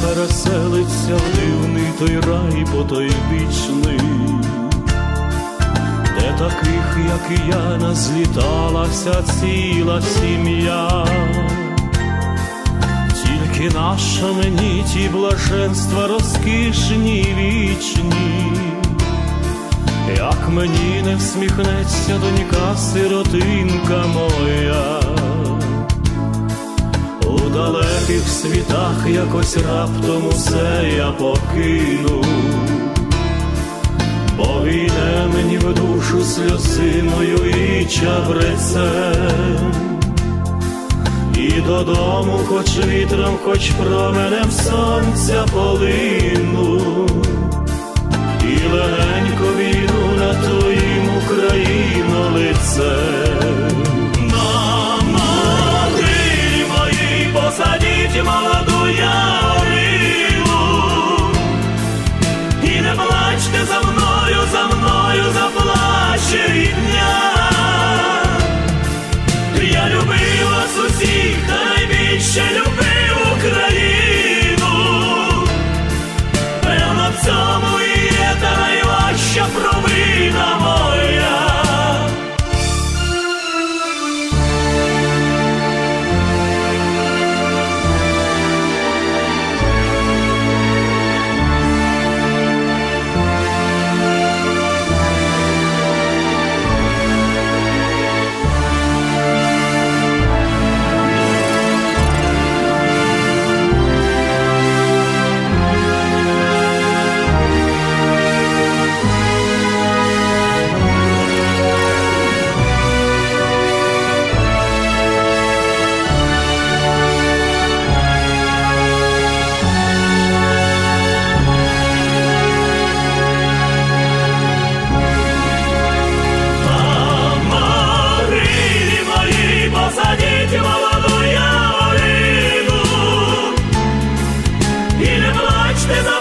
Переселиться в дивний той рай потойбічний, де таких, як я, назліталася ціла сім'я. Тільки наша мені ті блаженства розкішні вічні, як мені не всміхнеться донька сиротинка світах якось раптом усе я покину, бо війне мені в душу сльозиною і чабрецем. І додому, хоч вітром, хоч променем сонця полину, і легенько If you want There's a